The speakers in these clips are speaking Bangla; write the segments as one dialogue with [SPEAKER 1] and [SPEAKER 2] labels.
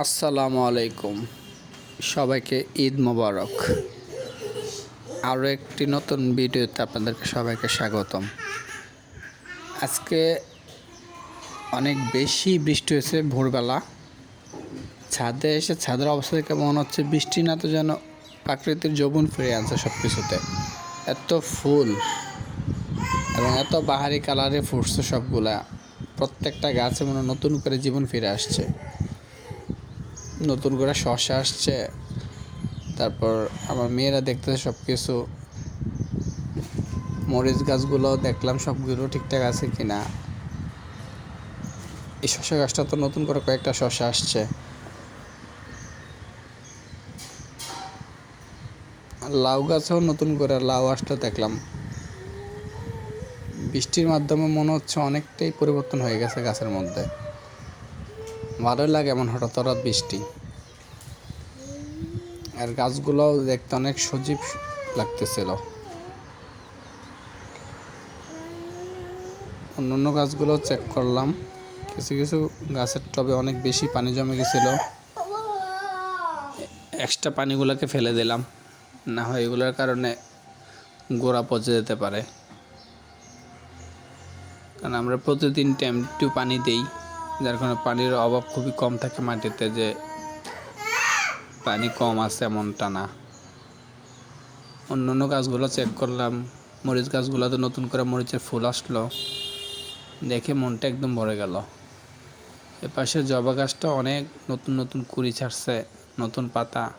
[SPEAKER 1] আসসালামু আলাইকুম। সবাইকে ঈদ মোবারক। আরও একটি নতুন ভিডিওতে আপনাদেরকে সবাইকে স্বাগতম। আজকে অনেক বেশি বৃষ্টি হয়েছে ভোরবেলা। ছাদে এসে ছাদের অবস্থা দেখে মনে হচ্ছে বৃষ্টি না তো যেন প্রাকৃতিক যৌবন ফিরে আনছে সব কিছুতে এত ফুল এবং এত বাহারি কালারে ফুটছে সবগুলা। প্রত্যেকটা গাছে মনে নতুন করে জীবন ফিরে আসছে। নতুন করে শশা আসছে। তারপর আমার মেয়েরা দেখতেছে সব কিছু মরিচ গাছগুলো দেখলাম সবগুলো ঠিকঠাক আছে কিনা। এই শশা গাছটা তো নতুন করে কয়েকটা শশা আসছে। লাউ গাছেও নতুন করে লাউ আসতে দেখলাম। বৃষ্টির মাধ্যমে মনে হচ্ছে অনেকটাই পরিবর্তন হয়ে গেছে গাছের মধ্যে। ভালোই লাগে এমন হঠাৎ হঠাৎ বৃষ্টি। আর গাছগুলো দেখতে অনেক সজীব লাগতেছিল। অন্যান্য গাছগুলো চেক করলাম। কিছু কিছু গাছের টবে অনেক বেশি পানি জমে গেছিল। এক্সট্রা পানিগুলোকে ফেলে দিলাম। না হয় এগুলোর কারণে গোড়া পচে যেতে পারে। কারণ আমরা প্রতিদিন টাইম টু পানি দিই। যার কারণে পানির অভাব খুবই কম থাকে মাটিতে যে পানি কম আছে এমনটা না। অন্য অন্য গাছগুলো চেক করলাম, মরিচ গাছগুলোতে নতুন করে মরিচের ফুল আসলো। দেখে মনটা একদম ভরে গেল। এপাশে জবা গাছটা অনেক নতুন নতুন কুড়ি ছাড়ছে, নতুন পাতা।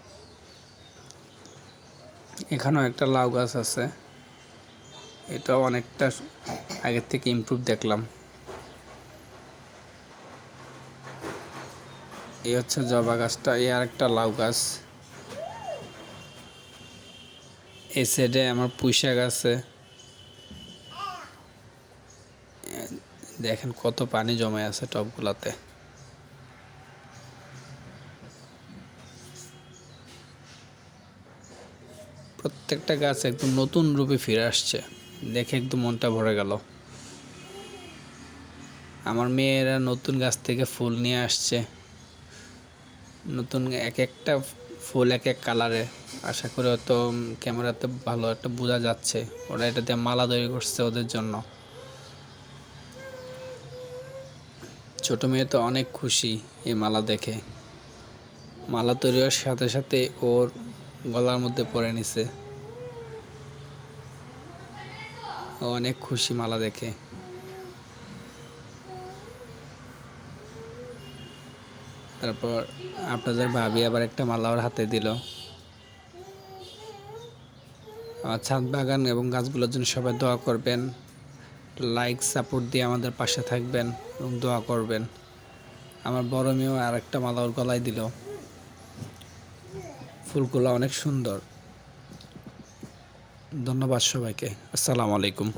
[SPEAKER 1] এখানেও একটা লাউ গাছ আছে। এটাও অনেকটা আগের থেকে ইমপ্রুভ দেখলাম। এই হচ্ছে জবা গাছটা, এই আরেকটা লাউ গাছ। এই সাইডে আমার পুঁইশাক আছে। দেখেন কত পানি জমে আছে টবগুলাতে প্রত্যেকটা গাছ একদম নতুন রূপে ফিরে আসছে। দেখে একদম মনটা ভরে গেল। আমার মেয়েরা নতুন গাছ থেকে ফুল নিয়ে আসছে। নতুন এক একটা ফুল, এক এক কালারে। আশা করি হয়তো ক্যামেরাতে ভালো একটা বোঝা যাচ্ছে। ওরা এটা দিয়ে মালা তৈরি করছে ওদের জন্য। ছোট মেয়ে তো অনেক খুশি এই মালা দেখে। মালা তৈরি হওয়ার সাথে সাথে ওর গলার মধ্যে পরে নিছে। অনেক খুশি মালা দেখে। তারপর আপনাদের ভাবি আবার একটা মালা ওর হাতে দিল। আমার ছাদ বাগান এবং গাছগুলোর জন্য সবাই দোয়া করবেন। লাইক সাপোর্ট দিয়ে আমাদের পাশে থাকবেন এবং দোয়া করবেন। আমার বড় মেয়েও আর একটা মালা ওর গলায় দিল। ফুলগুলো অনেক সুন্দর। ধন্যবাদ সবাইকে। আসসালামু আলাইকুম।